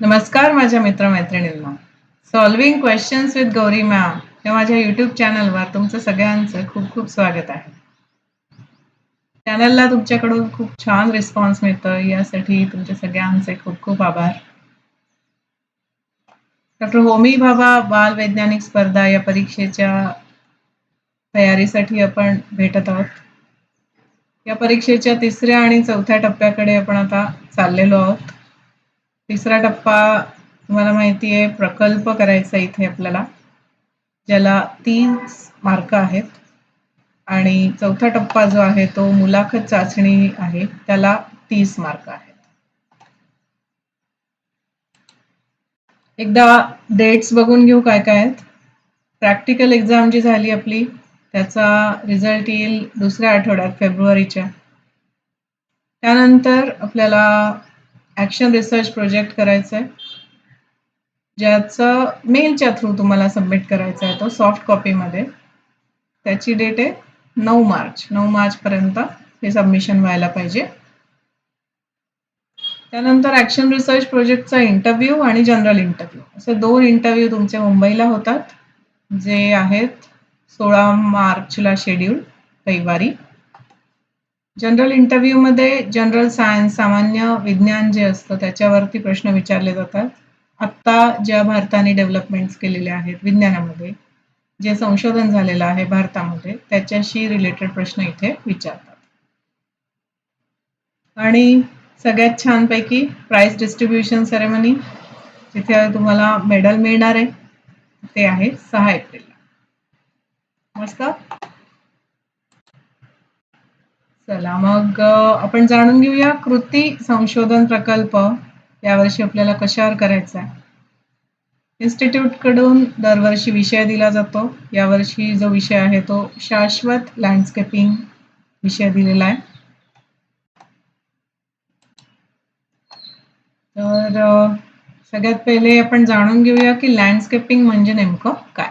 नमस्कार माझ्या मित्रमैत्रिणींना. Solving questions with Gauri ma'am या माझ्या यूट्यूब चॅनलवर तुमचं सगळ्यांचं खूप खूप स्वागत आहे. चॅनलला तुमच्याकडून खूप छान रिस्पॉन्स मिळतो यासाठी तुमच्या सगळ्यांचे खूप खूप आभार. डॉक्टर होमी भाभा बाल वैज्ञानिक स्पर्धा या परीक्षेच्या तयारीसाठी आपण भेटत आहोत. या परीक्षेच्या तिसऱ्या आणि चौथ्या टप्प्याकडे आपण आता चाललेलो आहोत. तिसरा टप्पा तुम्हाला माहिती आहे प्रकल्प करायचा इथे आपल्याला ज्याला तीन मार्क आहेत. आणि चौथा टप्पा जो आहे तो मुलाखत चाचणी आहे. त्याला तीस मार्क आहेत. एकदा डेट्स बघून घेऊ काय काय आहेत. प्रॅक्टिकल एक्झाम जी झाली आपली त्याचा रिझल्ट येईल दुसऱ्या आठवड्यात फेब्रुवारीच्या त्यानंतर आपल्याला ॲक्शन रिसर्च प्रोजेक्ट करायचा आहे. ज्याचं मेलच्या थ्रू तुम्हाला सबमिट करायचा आहे तो सॉफ्ट कॉपीमध्ये त्याची डेट आहे नऊ मार्च. नऊ मार्चपर्यंत हे सबमिशन व्हायला पाहिजे. त्यानंतर ॲक्शन रिसर्च प्रोजेक्टचा इंटरव्ह्यू आणि जनरल इंटरव्ह्यू असे दोन इंटरव्ह्यू तुमचे मुंबईला होतात जे आहेत सोळा मार्चला शेड्यूल रविवारी. जनरल इंटरव्ह्यूमध्ये जनरल सायन्स सामान्य विज्ञान जे असतं त्याच्यावरती प्रश्न विचारले जातात. आत्ता ज्या भारताने डेव्हलपमेंट्स केलेल्या आहेत विज्ञानामध्ये जे संशोधन झालेलं आहे भारतामध्ये त्याच्याशी रिलेटेड प्रश्न इथे विचारतात. आणि सगळ्यात छानपैकी प्राइस डिस्ट्रीब्युशन सेरेमनी जिथे तुम्हाला मेडल मिळणार आहे ते आहे सहा एप्रिलला. मस्त? चला मग आपण जाणून घेऊया कृती संशोधन प्रकल्प यावर्षी आपल्याला कशावर करायचा आहे इन्स्टिट्यूटकडून दरवर्षी विषय दिला जातो. यावर्षी जो विषय आहे तो शाश्वत लँडस्केपिंग विषय दिलेला आहे. तर सगळ्यात पहिले आपण जाणून घेऊया की लँडस्केपिंग म्हणजे नेमकं काय.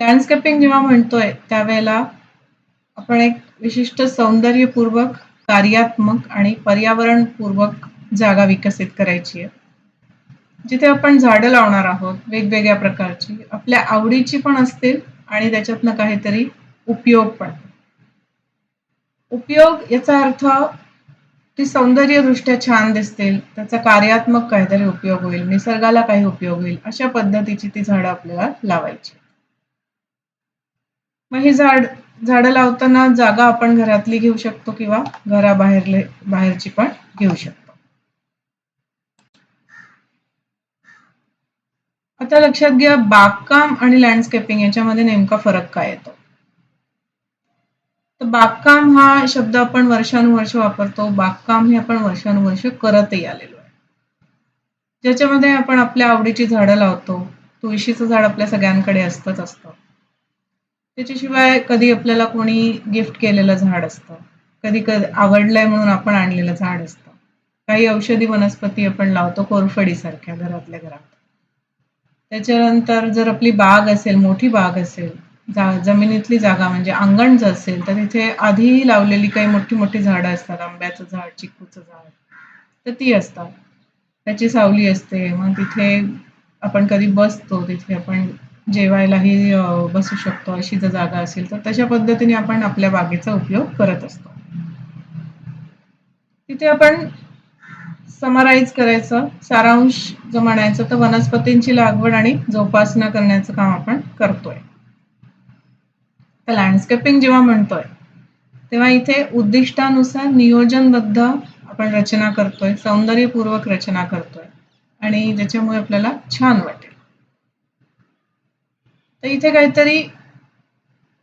लँडस्केपिंग जेव्हा म्हणतोय त्यावेळेला आपण एक विशिष्ट सौंदर्यपूर्वक कार्यात्मक आणि पर्यावरणपूर्वक जागा विकसित करायची आहे. जिथे आपण झाडं लावणार आहोत वेगवेगळ्या प्रकारची आपल्या आवडीची पण असतील आणि त्याच्यातनं काहीतरी उपयोग पण. उपयोग याचा अर्थ ती सौंदर्यदृष्ट्या छान दिसतील त्याचा कार्यात्मक काहीतरी उपयोग होईल निसर्गाला काही उपयोग होईल अशा पद्धतीची ती झाडं आपल्याला लावायची. मग हे झाड झाडं लावताना जागा आपण घरातली घेऊ शकतो किंवा घराबाहेरले बाहेरची पण घेऊ शकतो. आता लक्षात घ्या बागकाम आणि लँडस्केपिंग याच्यामध्ये नेमका फरक काय येतो? तर बागकाम हा शब्द आपण वर्षानुवर्ष वापरतो. बागकाम हे आपण वर्षानुवर्ष करतही आलेलो आहे. ज्याच्यामध्ये आपण आपल्या आवडीची झाडं लावतो. तुळशीचं झाड आपल्या सगळ्यांकडे असतंच असतं. त्याच्याशिवाय कधी आपल्याला कोणी गिफ्ट केलेलं झाड असतं. कधी कधी आवडलंय म्हणून आपण आणलेलं झाड असतं. काही औषधी वनस्पती आपण लावतो कोरफडीसारख्या घरातल्या घरात. त्याच्यानंतर जर आपली बाग असेल मोठी बाग असेल जा जमिनीतली जागा म्हणजे अंगण जर असेल तर तिथे आधी लावलेली काही मोठी मोठी झाडं असतात. आंब्याचं झाड चिक्कूचं झाड तर ती असतात. त्याची सावली असते. मग तिथे आपण कधी बसतो तिथे आपण जेवायलाही बसू शकतो अशी जर जागा असेल तर तशा पद्धतीने आपण आपल्या बागेचा उपयोग करत असतो. तिथे आपण समराईज करायचं. सारांश जो म्हणायचं तर वनस्पतींची लागवड आणि जोपासना करण्याचं काम आपण करतोय. तर लँडस्केपिंग जेव्हा म्हणतोय तेव्हा इथे उद्दिष्टानुसार नियोजनबद्ध आपण रचना करतोय सौंदर्यपूर्वक रचना करतोय. आणि ज्याच्यामुळे आपल्याला छान वाटेल. तर इथे काहीतरी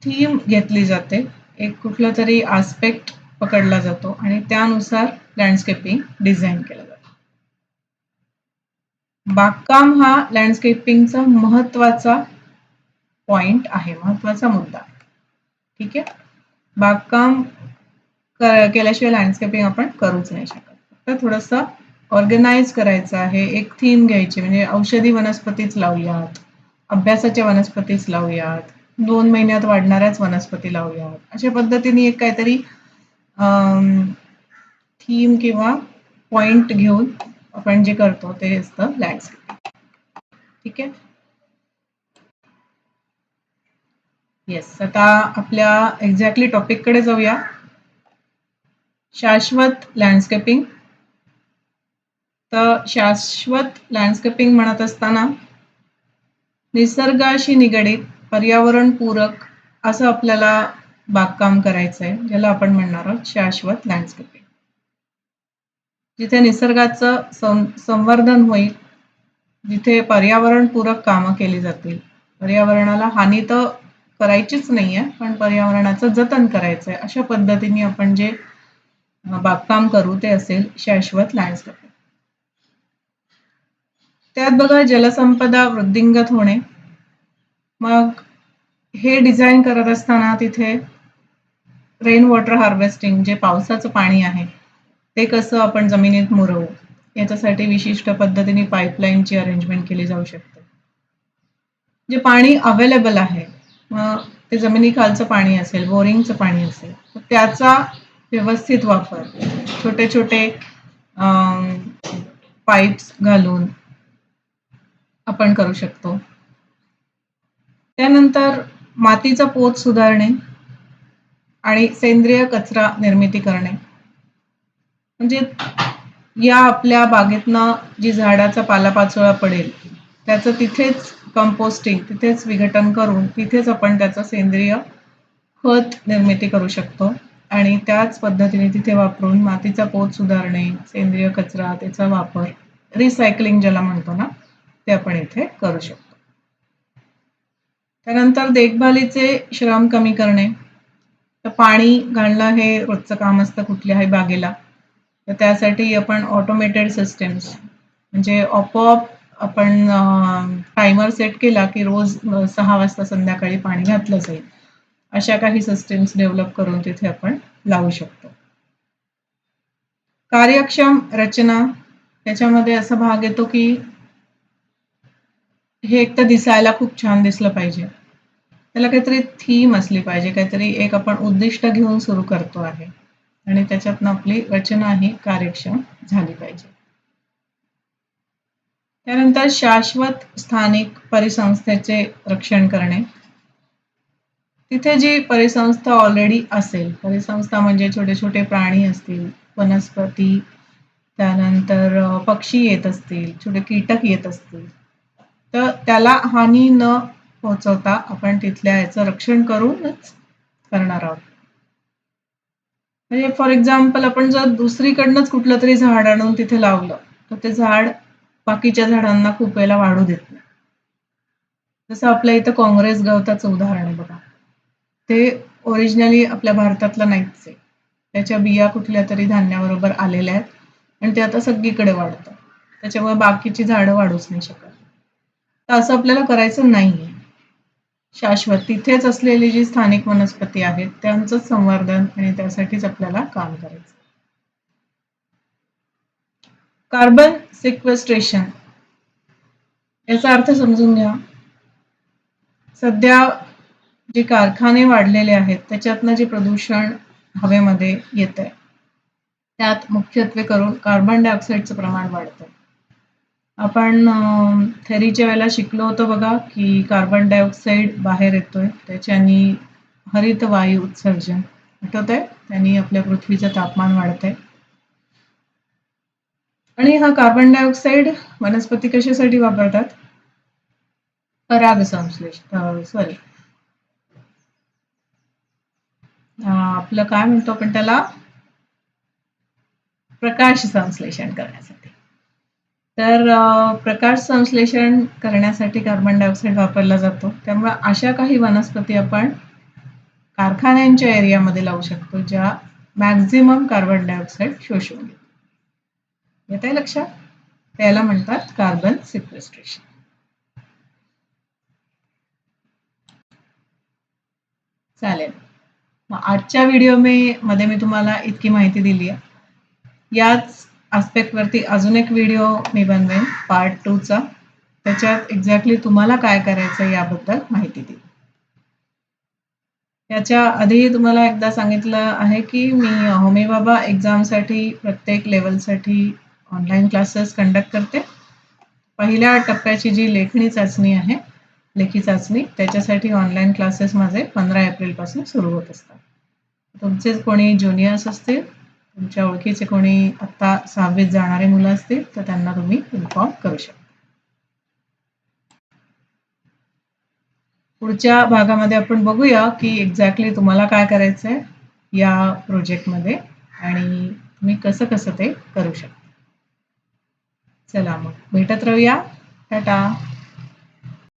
थीम घेतली जाते. एक कुठला तरी आस्पेक्ट पकडला जातो आणि त्यानुसार लँडस्केपिंग डिझाईन केलं जातं. बागकाम हा लँडस्केपिंगचा महत्त्वाचा पॉइंट आहे महत्त्वाचा मुद्दा ठीक आहे? बागकाम केल्याशिवाय लँडस्केपिंग आपण करूच नाही शकत. फक्त थोडंसं ऑर्गनाईज करायचं आहे एक थीम घ्यायची म्हणजे औषधी वनस्पतीच लावली आहात अभ्यासाच्या वनस्पतीच लावूयात. दोन महिन्यात वाढणाऱ्याच वनस्पती लावूयात. अशा पद्धतीने एक काहीतरी थीम किंवा पॉइंट घेऊन आपण जे करतो ते असतं लँडस्केप ठीक आहे? येस आता आपल्या एक्झॅक्टली टॉपिककडे जाऊया. शाश्वत लँडस्केपिंग तर शाश्वत लँडस्केपिंग म्हणत असताना निसर्गाशी निगडीत पर्यावरणपूरक असं आपल्याला बागकाम करायचं आहे ज्याला आपण म्हणणार आहोत शाश्वत लँडस्केपिंग जिथे निसर्गाचं संवर्धन होईल जिथे पर्यावरणपूरक कामं केली जातील. पर्यावरणाला हानी तर करायचीच नाही आहे पण पर्यावरणाचं जतन करायचं आहे अशा पद्धतीने आपण जे बागकाम करू ते असेल शाश्वत लँडस्केप त्यात बघा जलसंपदा वृद्धिंगत होणे. मग हे डिझाईन करत असताना तिथे रेन वॉटर हार्वेस्टिंग जे पावसाचं पाणी आहे ते कसं आपण जमिनीत मुरवू याच्यासाठी विशिष्ट पद्धतीने पाईपलाईनची अरेंजमेंट केली जाऊ शकते. जे पाणी अवेलेबल आहे मग ते जमिनीखालचं पाणी असेल बोरिंगचं पाणी असेल तर त्याचा व्यवस्थित वापर छोटे छोटे पाईप्स घालून आपण करू शकतो. त्यानंतर मातीचा पोत सुधारणे आणि सेंद्रिय कचरा निर्मिती करणे. म्हणजे या आपल्या बागेतनं जी झाडाचा पालापाचोळा पडेल त्याचं तिथेच कंपोस्टिंग तिथेच विघटन करून तिथेच आपण त्याचं सेंद्रिय खत निर्मिती करू शकतो. आणि त्याच पद्धतीने तिथे वापरून मातीचा पोत सुधारणे सेंद्रिय कचरा त्याचा वापर रिसायकलिंग ज्याला म्हणतो ना ते आपण इथे करू शकतो. त्यानंतर देखभालीचे श्रम कमी करणे. तर पाणी घालणं हे रोजचं काम असतं कुठल्याही बागेला. तर त्यासाठी आपण ऑटोमेटेड सिस्टम्स म्हणजे आपोआप आपण टायमर सेट केला की रोज सहा वाजता संध्याकाळी पाणी घातलं जाईल. अशा काही सिस्टम्स डेव्हलप करून तिथे आपण लावू शकतो. कार्यक्षम रचना त्याच्यामध्ये असा भाग येतो की हे एक तर दिसायला खूप छान दिसलं पाहिजे. त्याला काहीतरी थीम असली पाहिजे काहीतरी एक आपण उद्दिष्ट घेऊन सुरू करतो आहे. आणि त्याच्यातनं आपली रचना ही कार्यक्षम झाली पाहिजे. त्यानंतर शाश्वत स्थानिक परिसंस्थेचे रक्षण करणे. तिथे जी परिसंस्था ऑलरेडी असेल परिसंस्था म्हणजे छोटे छोटे प्राणी असतील वनस्पती त्यानंतर पक्षी येत असतील छोटे कीटक येत असतील तर त्याला हानी न पोहोचवता आपण तिथल्या याचं रक्षण करूनच करणार आहोत. म्हणजे फॉर एक्झाम्पल आपण जर दुसरीकडनंच कुठलं तरी झाड आणून तिथे लावलं तर ते झाड बाकीच्या झाडांना खूप वेळेला वाढू देत नाही. जसं आपल्या इथं काँग्रेस गवताचं उदाहरण आहे बघा. ते ओरिजिनली आपल्या भारतातलं नाहीच आहे. त्याच्या बिया कुठल्या तरी धान्याबरोबर आलेल्या आहेत आणि ते आता सगळीकडे वाढतं. त्याच्यामुळे बाकीची झाडं वाढूच नाही शकत. तर असं आपल्याला करायचं नाही शाश्वत तिथेच असलेली जी स्थानिक वनस्पती आहेत त्यांचं संवर्धन आणि त्यासाठीच आपल्याला काम करायचं. कार्बन सिक्वेस्ट्रेशन याचा अर्थ समजून घ्या. सध्या जे कारखाने वाढलेले आहेत त्याच्यातनं जे प्रदूषण हवेमध्ये येत आहे त्यात मुख्यत्वे करून कार्बन डायऑक्साईडचं प्रमाण वाढतं आपण थेरीच्या वेळेला शिकलो होतो बघा की कार्बन डायऑक्साईड बाहेर येतोय त्याच्यानी हरित वायू उत्सर्जन आठवत आहे त्यांनी आपल्या पृथ्वीचं तापमान वाढत आहे आणि हा कार्बन डायऑक्साईड वनस्पती कशासाठी वापरतात? पराग संश्लेष सॉरी आपलं काय म्हणतो आपण त्याला? प्रकाश संश्लेषण करण्यासाठी. तर प्रकाश संश्लेषण करण्यासाठी कार्बन डायऑक्साईड वापरला जातो. त्यामुळे अशा काही वनस्पती आपण कारखान्यांच्या एरियामध्ये लावू शकतो ज्या मॅक्झिमम कार्बन डायऑक्साईड शोषून घेतात. येत आहे लक्षात? त्याला म्हणतात कार्बन सिक्वेस्ट्रेशन. चालेल. मग आजच्या व्हिडिओमध्ये मी तुम्हाला इतकी माहिती दिली आहे याच वरती अजून एक व्हिडिओ मी बनवेन पार्ट टूचा त्याच्यात एक्झॅक्टली तुम्हाला काय करायचं याबद्दल माहिती देईल याच्या आधी तुम्हाला एकदा सांगितलं आहे की मी होमी बाबा एक्झामसाठी प्रत्येक लेवलसाठी ऑनलाईन क्लासेस कंडक्ट करते. पहिल्या टप्प्याची जी लेखणी चाचणी आहे लेखी चाचणी त्याच्यासाठी ऑनलाईन क्लासेस माझे पंधरा एप्रिलपासून सुरू होत असतात. तुमचे कोणी ज्युनियर्स असतील तुमच्या ओळखीचे कोणी आत्ता सहावीत जाणारे मुलं असतील तर त्यांना तुम्ही इन्फॉर्म करू शकता. पुढच्या भागामध्ये आपण बघूया की एक्झॅक्टली तुम्हाला काय करायचं आहे या प्रोजेक्टमध्ये आणि तुम्ही कसं कसं ते करू शकता. चला मग भेटत राहूया. टाटा.